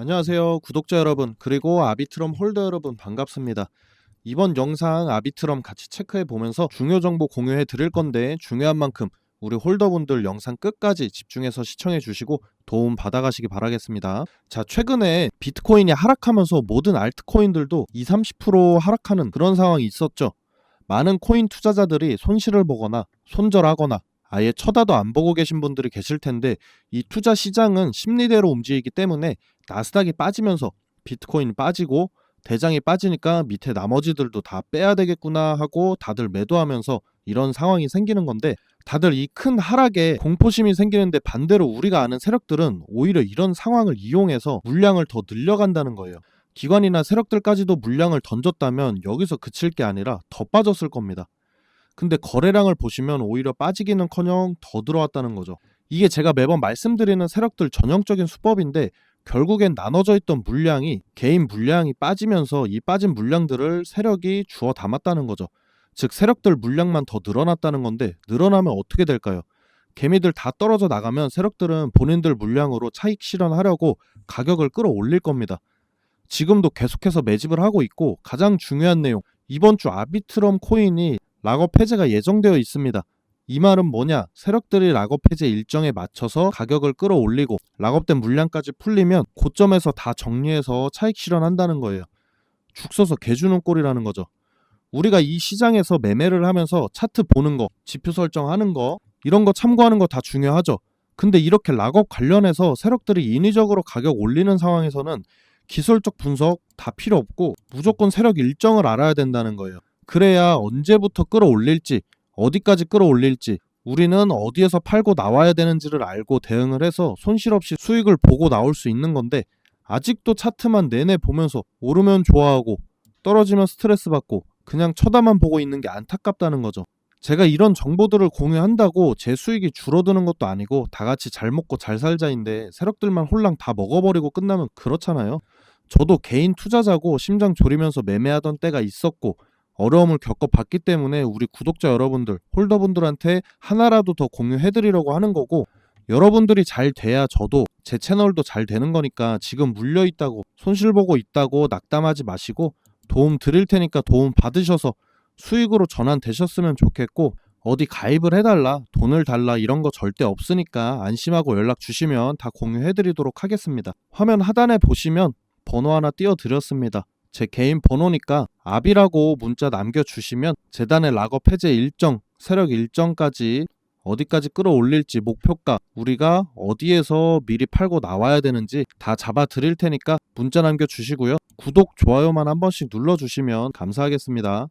안녕하세요 구독자 여러분 그리고 아비트럼 홀더 여러분 반갑습니다. 이번 영상 아비트럼 같이 체크해 보면서 중요 정보 공유해 드릴 건데 중요한 만큼 우리 홀더분들 영상 끝까지 집중해서 시청해 주시고 도움 받아가시기 바라겠습니다. 자 최근에 비트코인이 하락하면서 모든 알트코인들도 2, 30% 하락하는 그런 상황이 있었죠. 많은 코인 투자자들이 손실을 보거나 손절하거나 아예 쳐다도 안 보고 계신 분들이 계실 텐데 이 투자 시장은 심리대로 움직이기 때문에 나스닥이 빠지면서 비트코인이 빠지고 대장이 빠지니까 밑에 나머지들도 다 빼야 되겠구나 하고 다들 매도하면서 이런 상황이 생기는 건데 다들 이 큰 하락에 공포심이 생기는데 반대로 우리가 아는 세력들은 오히려 이런 상황을 이용해서 물량을 더 늘려간다는 거예요. 기관이나 세력들까지도 물량을 던졌다면 여기서 그칠 게 아니라 더 빠졌을 겁니다. 근데 거래량을 보시면 오히려 빠지기는커녕 더 들어왔다는 거죠. 이게 제가 매번 말씀드리는 세력들 전형적인 수법인데 결국엔 나눠져 있던 물량이 개인 물량이 빠지면서 이 빠진 물량들을 세력이 주워 담았다는 거죠. 즉 세력들 물량만 더 늘어났다는 건데 늘어나면 어떻게 될까요? 개미들 다 떨어져 나가면 세력들은 본인들 물량으로 차익 실현하려고 가격을 끌어올릴 겁니다. 지금도 계속해서 매집을 하고 있고 가장 중요한 내용 이번 주 아비트럼 코인이 락업 해제가 예정되어 있습니다. 이 말은 뭐냐? 세력들이 락업 해제 일정에 맞춰서 가격을 끌어올리고 락업된 물량까지 풀리면 고점에서 다 정리해서 차익 실현한다는 거예요. 죽 서서 개 주는 꼴이라는 거죠. 우리가 이 시장에서 매매를 하면서 차트 보는 거, 지표 설정하는 거, 이런 거 참고하는 거 다 중요하죠. 근데 이렇게 락업 관련해서 세력들이 인위적으로 가격 올리는 상황에서는 기술적 분석 다 필요 없고 무조건 세력 일정을 알아야 된다는 거예요. 그래야 언제부터 끌어올릴지, 어디까지 끌어올릴지, 우리는 어디에서 팔고 나와야 되는지를 알고 대응을 해서 손실 없이 수익을 보고 나올 수 있는 건데 아직도 차트만 내내 보면서 오르면 좋아하고 떨어지면 스트레스 받고 그냥 쳐다만 보고 있는 게 안타깝다는 거죠. 제가 이런 정보들을 공유한다고 제 수익이 줄어드는 것도 아니고 다 같이 잘 먹고 잘 살자인데 세력들만 홀랑 다 먹어버리고 끝나면 그렇잖아요. 저도 개인 투자자고 심장 졸이면서 매매하던 때가 있었고 어려움을 겪어봤기 때문에 우리 구독자 여러분들, 홀더분들한테 하나라도 더 공유해드리려고 하는 거고 여러분들이 잘 돼야 저도 제 채널도 잘 되는 거니까 지금 물려 있다고 손실 보고 있다고 낙담하지 마시고 도움 드릴 테니까 도움 받으셔서 수익으로 전환되셨으면 좋겠고 어디 가입을 해달라 돈을 달라 이런 거 절대 없으니까 안심하고 연락 주시면 다 공유해드리도록 하겠습니다. 화면 하단에 보시면 번호 하나 띄워드렸습니다. 제 개인 번호니까 압이라고 문자 남겨주시면 재단의 락업 해제 일정, 세력 일정까지 어디까지 끌어올릴지 목표가 우리가 어디에서 미리 팔고 나와야 되는지 다 잡아 드릴 테니까 문자 남겨주시고요. 구독, 좋아요만 한 번씩 눌러주시면 감사하겠습니다.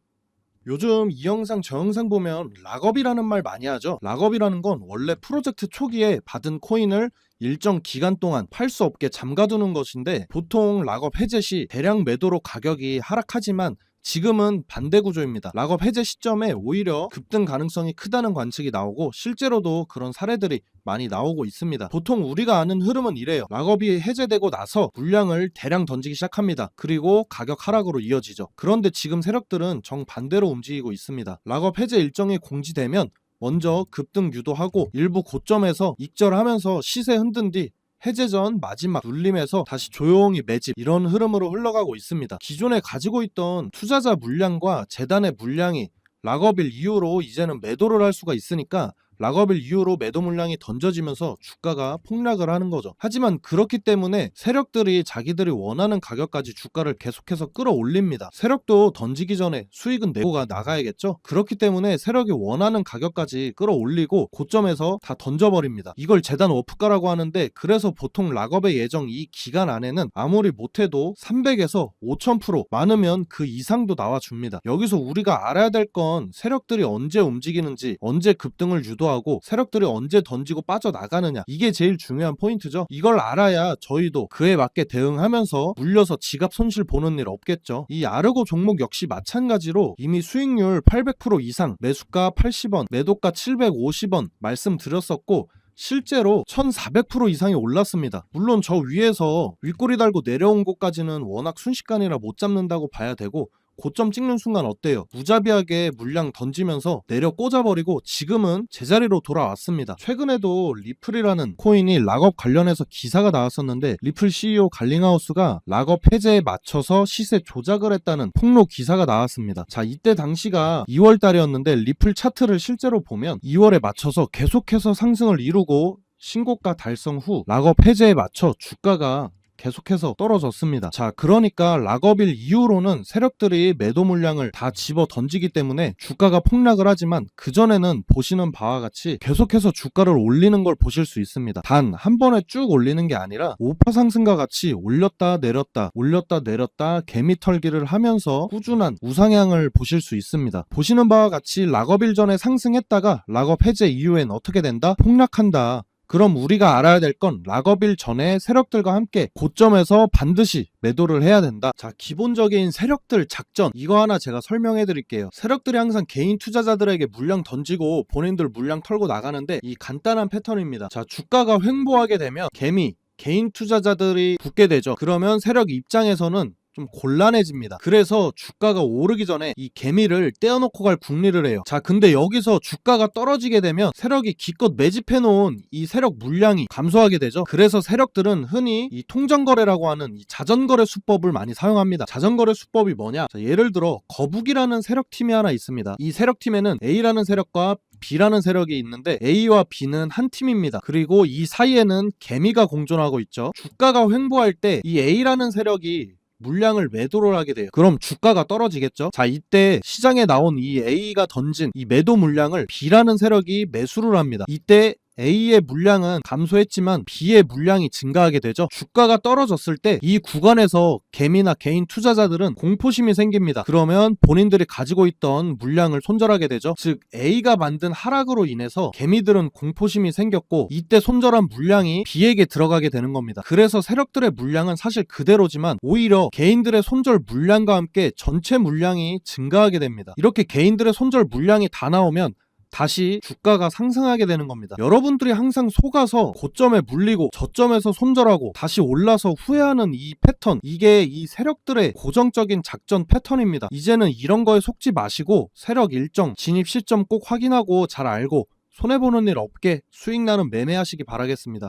요즘 이 영상 저 영상 보면 락업이라는 말 많이 하죠. 락업이라는 건 원래 프로젝트 초기에 받은 코인을 일정 기간 동안 팔 수 없게 잠가두는 것인데 보통 락업 해제 시 대량 매도로 가격이 하락하지만 지금은 반대 구조입니다. 락업 해제 시점에 오히려 급등 가능성이 크다는 관측이 나오고 실제로도 그런 사례들이 많이 나오고 있습니다. 보통 우리가 아는 흐름은 이래요. 락업이 해제되고 나서 물량을 대량 던지기 시작합니다. 그리고 가격 하락으로 이어지죠. 그런데 지금 세력들은 정반대로 움직이고 있습니다. 락업 해제 일정이 공지되면 먼저 급등 유도하고 일부 고점에서 익절하면서 시세 흔든 뒤 해제 전 마지막 눌림에서 다시 조용히 매집 이런 흐름으로 흘러가고 있습니다. 기존에 가지고 있던 투자자 물량과 재단의 물량이 락업일 이후로 이제는 매도를 할 수가 있으니까 락업일 이후로 매도 물량이 던져지면서 주가가 폭락을 하는 거죠. 하지만 그렇기 때문에 세력들이 자기들이 원하는 가격까지 주가를 계속해서 끌어올립니다. 세력도 던지기 전에 수익은 내고가 나가야겠죠? 그렇기 때문에 세력이 원하는 가격까지 끌어올리고 고점에서 다 던져버립니다. 이걸 재단 워프가라고 하는데 그래서 보통 락업의 예정 이 기간 안에는 아무리 못해도 300에서 5000% 많으면 그 이상도 나와줍니다. 여기서 우리가 알아야 될 건 세력들이 언제 움직이는지 언제 급등을 유도 하고 세력들이 언제 던지고 빠져나가느냐. 이게 제일 중요한 포인트죠. 이걸 알아야 저희도 그에 맞게 대응하면서 물려서 지갑 손실 보는 일 없겠죠. 이 아르고 종목 역시 마찬가지로 이미 수익률 800% 이상 매수가 80원 매도가 750원 말씀드렸었고 실제로 1400% 이상이 올랐습니다. 물론 저 위에서 윗꼬리 달고 내려온 곳까지는 워낙 순식간이라 못 잡는다고 봐야 되고 고점 찍는 순간 어때요? 무자비하게 물량 던지면서 내려 꽂아버리고 지금은 제자리로 돌아왔습니다. 최근에도 리플이라는 코인이 락업 관련해서 기사가 나왔었는데 리플 CEO 갈링하우스가 락업 해제에 맞춰서 시세 조작을 했다는 폭로 기사가 나왔습니다. 자, 이때 당시가 2월 달이었는데 리플 차트를 실제로 보면 2월에 맞춰서 계속해서 상승을 이루고 신고가 달성 후 락업 해제에 맞춰 주가가 계속해서 떨어졌습니다. 자, 그러니까 락업일 이후로는 세력들이 매도 물량을 다 집어 던지기 때문에 주가가 폭락을 하지만 그전에는 보시는 바와 같이 계속해서 주가를 올리는 걸 보실 수 있습니다. 단, 한 번에 쭉 올리는 게 아니라 오파 상승과 같이 올렸다 내렸다, 올렸다 내렸다 개미 털기를 하면서 꾸준한 우상향을 보실 수 있습니다. 보시는 바와 같이 락업일 전에 상승했다가 락업 해제 이후엔 어떻게 된다? 폭락한다. 그럼 우리가 알아야 될 건 락업일 전에 세력들과 함께 고점에서 반드시 매도를 해야 된다. 자, 기본적인 세력들 작전 이거 하나 제가 설명해 드릴게요. 세력들이 항상 개인 투자자들에게 물량 던지고 본인들 물량 털고 나가는데 이 간단한 패턴입니다. 자, 주가가 횡보하게 되면 개미 개인 투자자들이 붙게 되죠. 그러면 세력 입장에서는 좀 곤란해집니다. 그래서 주가가 오르기 전에 이 개미를 떼어놓고 갈 궁리를 해요. 자, 근데 여기서 주가가 떨어지게 되면 세력이 기껏 매집해 놓은 이 세력 물량이 감소하게 되죠. 그래서 세력들은 흔히 이 통정거래라고 하는 이 자전거래 수법을 많이 사용합니다. 자전거래 수법이 뭐냐? 자, 예를 들어 거북이라는 세력팀이 하나 있습니다. 이 세력팀에는 A라는 세력과 B라는 세력이 있는데 A와 B는 한 팀입니다. 그리고 이 사이에는 개미가 공존하고 있죠. 주가가 횡보할 때 이 A라는 세력이 물량을 매도를 하게 돼요. 그럼 주가가 떨어지겠죠? 자, 이때 시장에 나온 이 A가 던진 이 매도 물량을 B라는 세력이 매수를 합니다. 이때 A의 물량은 감소했지만 B의 물량이 증가하게 되죠. 주가가 떨어졌을 때 이 구간에서 개미나 개인 투자자들은 공포심이 생깁니다. 그러면 본인들이 가지고 있던 물량을 손절하게 되죠. 즉 A가 만든 하락으로 인해서 개미들은 공포심이 생겼고 이때 손절한 물량이 B에게 들어가게 되는 겁니다. 그래서 세력들의 물량은 사실 그대로지만 오히려 개인들의 손절 물량과 함께 전체 물량이 증가하게 됩니다. 이렇게 개인들의 손절 물량이 다 나오면 다시 주가가 상승하게 되는 겁니다. 여러분들이 항상 속아서 고점에 물리고 저점에서 손절하고 다시 올라서 후회하는 이 패턴 이게 이 세력들의 고정적인 작전 패턴입니다. 이제는 이런 거에 속지 마시고 세력 일정 진입 시점 꼭 확인하고 잘 알고 손해보는 일 없게 수익 나는 매매하시기 바라겠습니다.